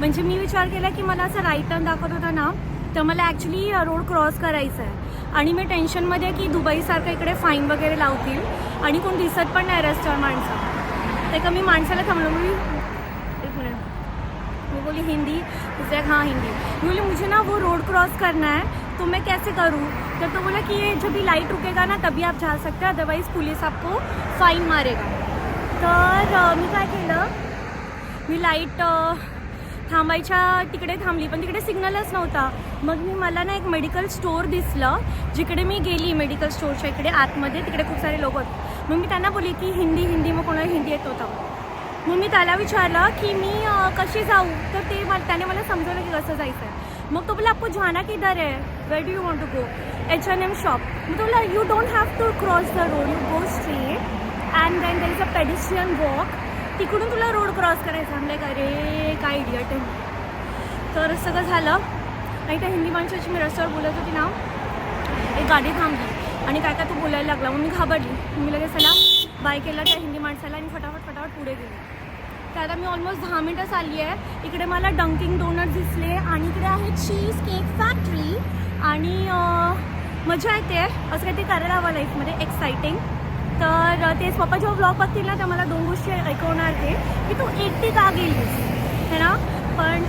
म्हणजे मी विचार केला की मला असं राईट टर्न दाखवत होता ना तर मला ॲक्च्युली रोड क्रॉस करायचा आहे आणि मी टेन्शनमध्ये आहे की दुबईसारखं इकडे फाईन वगैरे लावतील आणि कोण दिसत पण नाही रस्त्यावर माणसं. ते का मी माणसाला थांबलो मी एक मिनट मी बोली हिंदी? उसने हां हाँ हिंदी. मैं बोली मुझे ना वो रोड क्रॉस करना है तो मैं कैसे करूँ? तब तो बोला कि ये जब भी लाइट रुकेगा ना तभी आप जा सकते हैं अदरवाइज पुलिस आपको फाईन मारेगा. तर मी काय केलं मी लाइट थांबायच्या तिकडे थांबली पण तिकडे सिग्नलच नव्हता. मग मी मला ना एक मेडिकल स्टोअर दिसलं जिकडे मी गेली मेडिकल स्टोअरच्या इकडे आतमध्ये तिकडे खूप सारे लोक होते. मग मी त्यांना बोलली की हिंदी हिंदी मग कोणाला हिंदी येत होता मग मी त्याला विचारलं की मी कशी जाऊ? तर ते मला त्याने मला समजवलं की कसं जायचं आहे. मग तो बोला आपको जाना किधर आहे where do you want to go H N M shop मग तो बोला you don't have to cross the road you go street and then there is a pedestrian walk तिकडून तुला रोड क्रॉस करायचा. आहे का रे काय इडियट आहे. तर सगळं झालं. आणि त्या हिंदी माणसाची मी रस्त्यावर बोलत होती ना एक गाडी थांबली. आणि काय काय तू बोलायला लागला. मग मी घाबरली. मी लगेच त्याला बाय केलं त्या हिंदी माणसाला आणि फटाफट फटाफट पुढे गेली. तर आता मी ऑलमोस्ट दहा मिनटं आली आहे. इकडे मला डंकिंग डोनट दिसले आणि इकडे आहे चीज केक फॅक्टरी आणि मजा येते. असं काहीतरी करायला हवं लाईफमध्ये एक्साइटिंग तर तेच पप्पा जेव्हा ब्लॉग बघतील ना तर मला दोन गोष्टी ऐकवणार ते. की तू एकटी का गेलीस? है ना? पण